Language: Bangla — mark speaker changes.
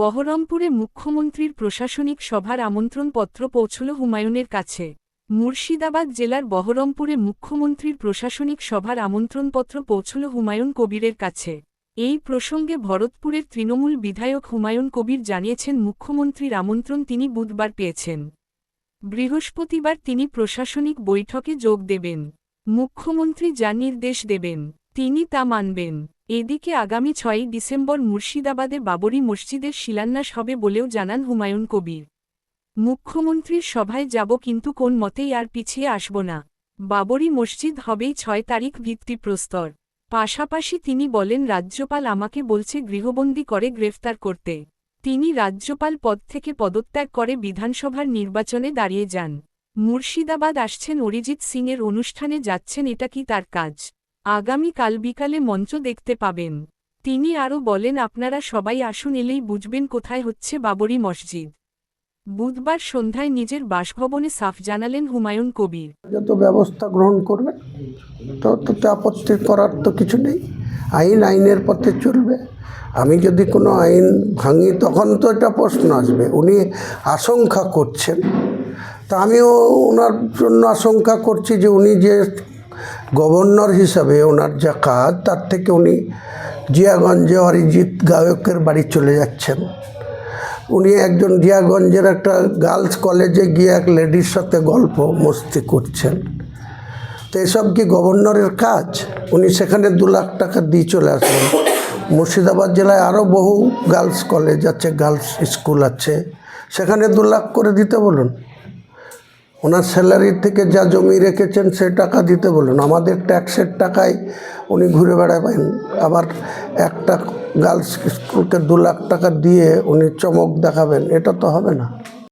Speaker 1: বহরমপুরে মুখ্যমন্ত্রীর প্রশাসনিক সভার আমন্ত্রণপত্র পৌঁছল হুমায়ুনের কাছে। মুর্শিদাবাদ জেলার বহরমপুরে মুখ্যমন্ত্রীর প্রশাসনিক সভার আমন্ত্রণপত্র পৌঁছল হুমায়ুন কবিরের কাছে। এই প্রসঙ্গে ভরতপুরের তৃণমূল বিধায়ক হুমায়ুন কবির জানিয়েছেন, মুখ্যমন্ত্রীর আমন্ত্রণ তিনি বুধবার পেয়েছেন। বৃহস্পতিবার তিনি প্রশাসনিক বৈঠকে যোগ দেবেন। মুখ্যমন্ত্রী যা নির্দেশ দেবেন, তিনি তা মানবেন। এদিকে আগামী ছয়ই ডিসেম্বর মুর্শিদাবাদে বাবরি মসজিদের শিলান্যাস হবে বলেও জানান হুমায়ুন কবির। মুখ্যমন্ত্রীর সভায় যাব কিন্তু কোন মতেই আর পিছিয়ে আসব না। বাবরি মসজিদ হবেই ছয় তারিখ ভিত্তিপ্রস্তর। পাশাপাশি তিনি বলেন, রাজ্যপাল আমাকে বলছে গৃহবন্দী করে গ্রেফতার করতে। তিনি রাজ্যপাল পদ থেকে পদত্যাগ করে বিধানসভার নির্বাচনে দাঁড়িয়ে যান। মুর্শিদাবাদ আসছেন অরিজিৎ সিংয়ের অনুষ্ঠানে যাচ্ছেন, এটা কি তার কাজ? আগামী কাল বিকালে মঞ্চ দেখতে পাবেন। তিনি আরও বলেন, আপনারা সবাই আসুন, এলেই বুঝবেন কোথায় হচ্ছে বাবরি মসজিদ। বুধবার সন্ধ্যায় নিজের বাসভবনে সাফ জানালেন হুমায়ুন কবির।
Speaker 2: যত ব্যবস্থা গ্রহণ করবে তো তাতে আপত্তি করার তো কিছু নেই। আইন আইনের পথে চলবে। আমি যদি কোনো আইন ভাঙি, তখন তো এটা প্রশ্ন আসবে, উনি আশঙ্কা করছেন। তা আমিও ওনার জন্য আশঙ্কা করছি যে উনি যে গভর্নর হিসাবে ওনার যা কাজ, তার থেকে উনি জিয়াগঞ্জে অরিজিৎ গায়কের বাড়ি চলে যাচ্ছেন। উনি একজন জিয়াগঞ্জের একটা গার্লস কলেজে গিয়ে এক লেডির সাথে গল্প মস্তি করছেন। তো এসব কি গভর্নরের কাজ? উনি সেখানে দু লাখ টাকা দিয়ে চলে আসবেন মুর্শিদাবাদ জেলায় আরও বহু গার্লস কলেজ আছে, গার্লস স্কুল আছে। সেখানে দু লাখ করে দিতে বলুন। ওনার স্যালারির থেকে যা জমি রেখেছেন সে টাকা দিতে বলুন। আমাদের ট্যাক্সের টাকায় উনি ঘুরে বেড়াবেন। আবার একটা গার্লস স্কুলকে দু লাখ টাকা দিয়ে উনি চমক দেখাবেন, এটা তো হবে না।